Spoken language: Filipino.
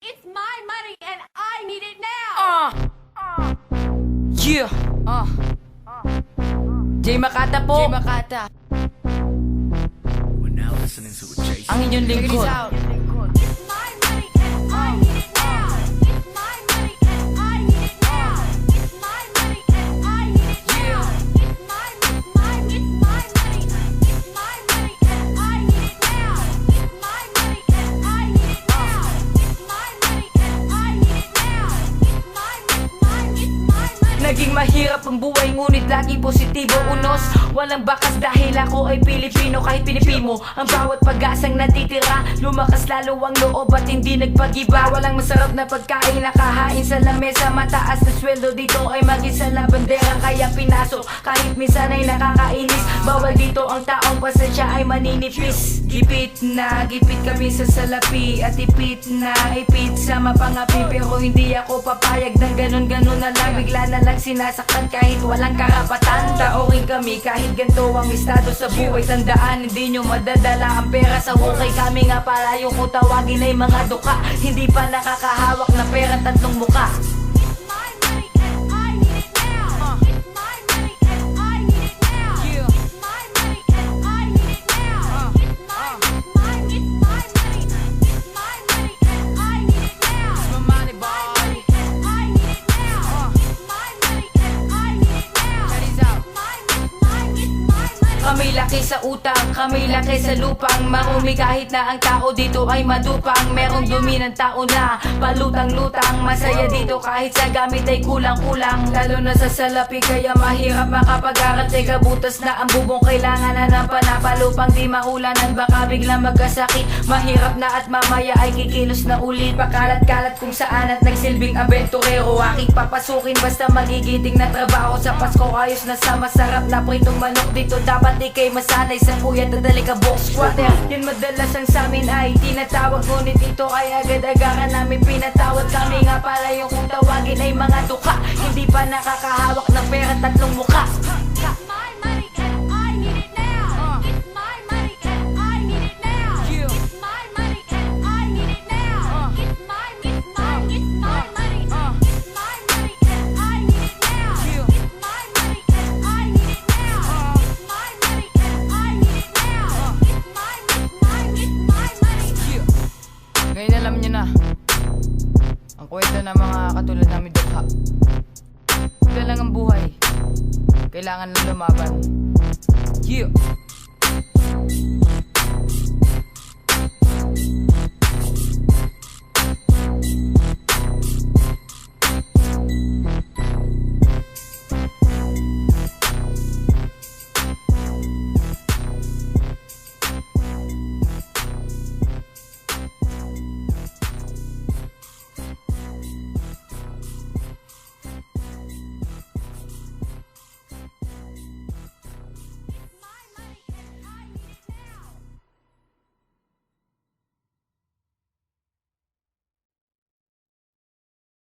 It's my money and I need it now. Ah! Yeah! Ah! Jay Makata po! Jay Makata! We're now listening to a Jason. Ang inyong lingkod. Naging mahirap ang buhay ngunit laging positibo unos. Walang bakas dahil ako ay Pilipino kahit pinipi mo Ang bawat pag-asang natitira. Lumakas lalo ang loob at hindi nagpagiba. Walang masarap na pagkain nakahain sa lamesa. Mataas na sweldo dito ay mag-isa na bandera Kaya pinasok kahit minsan ay nakakainis Dito ang taong pasensya ay maninipis. Gipit na, gipit kami sa salapi. At ipit na, ipit sa mapangapi. Pero hindi ako papayag ng ganun-ganun na lang. Bigla na lang sinasaktan kahit walang karapatan. Tao rin kami kahit ganito ang estado sa buhay. Tandaan hindi nyo madadala ang pera sa hukay. Kami nga pala yung kung tawagin ay mga duka. Hindi pa nakakahawak na pera tatlong muka laki sa utang, kami laki sa lupang. Marumi kahit na ang tao dito ay madupang. Merong dumi ng tao na palutang-lutang. Masaya dito kahit sa gamit ay kulang-kulang. Lalo na sa salapi kaya mahirap makapag-aral. Teka butas na ang bubong kailangan na ng panapalupang. Di maulanan baka biglang magkasakit. Mahirap na at mamaya ay kikilos na ulit Pakalat-kalat kung saan at nagsilbing abenturero. Aking papasukin basta magigiting na trabaho. Sa Pasko ayos na sa masarap na pritong manok. Dito dapat ikay masanay sa puyat at dalikabok Squatter, yun madalas ang samin ay tinatawag. Ngunit ito ay agad-agaran namin pinatawad Kami nga pala yung kung tawagin ay mga duka. Hindi pa nakakahawak ng pera tatlong muka na. Ang kwento ng mga katulad namin dukha. Ito lang ang buhay. Kailangan lang lumaban. Yeah